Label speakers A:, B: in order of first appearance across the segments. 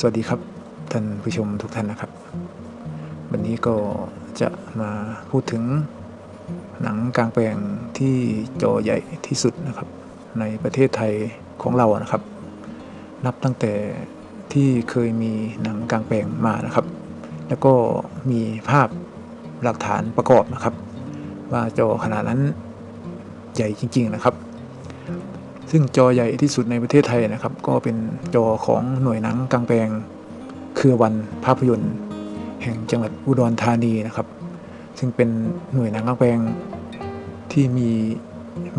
A: สวัสดีครับท่านผู้ชมทุกท่านนะครับ วันนี้ก็จะมาพูดถึงหนังกลางแปลงที่จอใหญ่ที่สุดนะครับ ในประเทศไทยของเรานะครับ นับตั้งแต่ที่เคยมีหนังกลางแปลงมานะครับ แล้วก็มีภาพหลักฐานประกอบนะครับ ว่าจอขนาดนั้นใหญ่จริง ๆนะครับ ซึ่งจอใหญ่ที่สุดในประเทศไทยนะครับ ก็เป็นจอของหน่วยหนังกลางแปลง เครือวันภาพยนตร์ แห่งจังหวัดอุดรธานีนะครับ ซึ่งเป็นหน่วยหนังกลางแปลงที่มี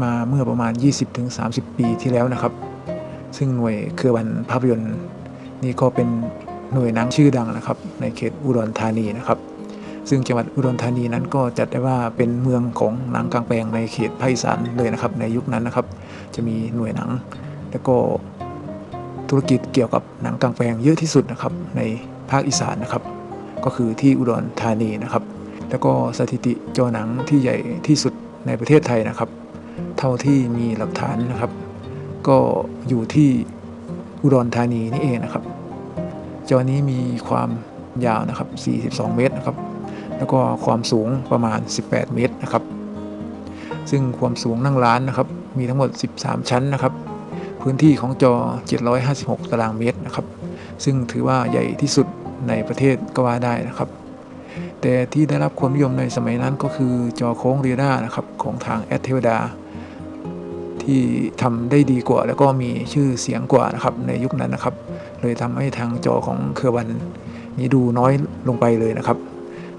A: มาเมื่อประมาณ 20-30 ปีที่แล้วนะครับ ซึ่งหน่วยเครือวันภาพยนตร์ นี่ก็เป็นหน่วยหนังชื่อดังนะครับ ในเขตอุดรธานีนะครับ ซึ่งจังหวัดอุดรธานีนั้นก็จัดได้ว่าเป็นเมืองของหนังกลางแปลงในเขตภาคอีสานเลยนะครับ ในยุคนั้นนะครับ จะมีหน่วยหนัง แล้วก็ธุรกิจเกี่ยวกับหนังกลางแปลงเยอะที่สุดนะครับในภาคอีสานนะครับ ก็คือที่อุดรธานีนะครับ แล้วก็สถิติจอหนังที่ใหญ่ที่สุดในประเทศไทยนะครับ เท่าที่มีหลักฐานนะครับ ก็อยู่ที่อุดรธานีนี่เองนะครับ จอนี้มีความยาวนะครับ 42 เมตรนะครับ แล้วก็ความสูงประมาณ 18 เมตรนะครับ ซึ่งความสูงนั่งร้านนะครับ มีทั้งหมด 13 ชั้นนะครับ พื้นที่ของจอ 756 ตารางเมตรนะครับ ซึ่งถือว่าใหญ่ที่สุดในประเทศก็ว่าได้นะครับ แต่ที่ได้รับความนิยมในสมัยนั้นก็คือจอโค้งเรดาร์นะครับของทางแอดเทวดา ที่ทำได้ดีกว่า แล้วก็มีชื่อเสียงกว่านะครับในยุคนั้นนะครับ เลยทำให้ทางจอของเคอรือวันนี้ดูน้อยลงไปเลยนะครับ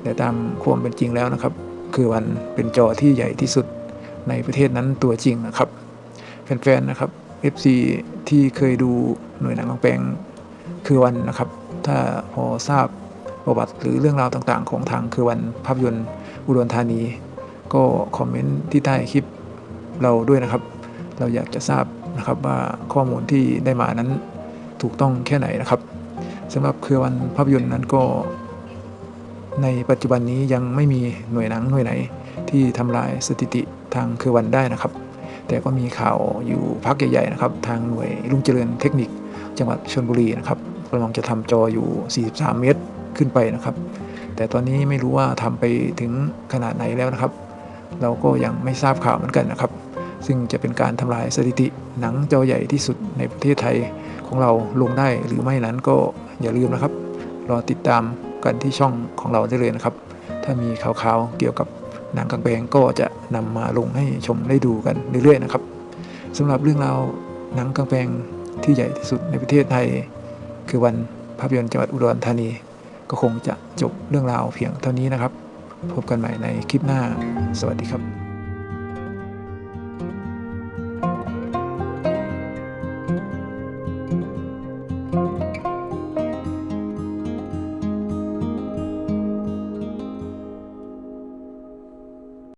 A: แต่ตามความเป็นจริงแล้วนะครับ คือวันเป็นจอที่ใหญ่ที่สุดในประเทศนั้นตัวจริงนะครับแฟนๆนะครับ FC ที่เคยดูหน่วยหนังกลางแปลงคือวันนะครับ ถ้าพอทราบประวัติหรือเรื่องราวต่างๆ ของทางคือวันภาพยนตร์อุดรธานี ก็คอมเมนต์ที่ใต้คลิปเราด้วยนะครับ เราอยากจะทราบนะครับว่าข้อมูลที่ได้มานั้นถูกต้องแค่ไหนนะครับสำหรับคือวันภาพยนตร์นั้นก็ ในปัจจุบันนี้ยังไม่มีหน่วยหนังหน่วยไหน ที่ทำลายสถิติทางเครือวันได้นะครับ แต่ก็มีข่าวอยู่พักใหญ่ๆนะครับ ทางหน่วยรุ่งเจริญเทคนิค จังหวัดชลบุรีนะครับกำลังจะทำจออยู่ 43 เมตรขึ้นไปนะครับ แต่ตอนนี้ไม่รู้ว่าทำไปถึงขนาดไหนแล้วนะครับ เราก็ยังไม่ทราบข่าวเหมือนกันนะครับ ซึ่งจะเป็นการทำลายสถิติหนังจอใหญ่ที่สุดในประเทศไทยของเราลงได้หรือไม่นั้นก็อย่าลืมนะครับ รอติดตาม กันที่ช่องของเราได้เลยนะครับ ถ้ามีข่าวๆเกี่ยวกับหนังกางแปลงก็จะนำมาลงให้ชมได้ดูกันเรื่อยๆนะครับสำหรับเรื่องราวหนังกางแปลงที่ใหญ่ที่สุดในประเทศไทย คือวันภาพยนตร์จังหวัดอุดรธานี ก็คงจะจบเรื่องราวเพียงเท่านี้นะครับ พบกันใหม่ในคลิปหน้า สวัสดีครับ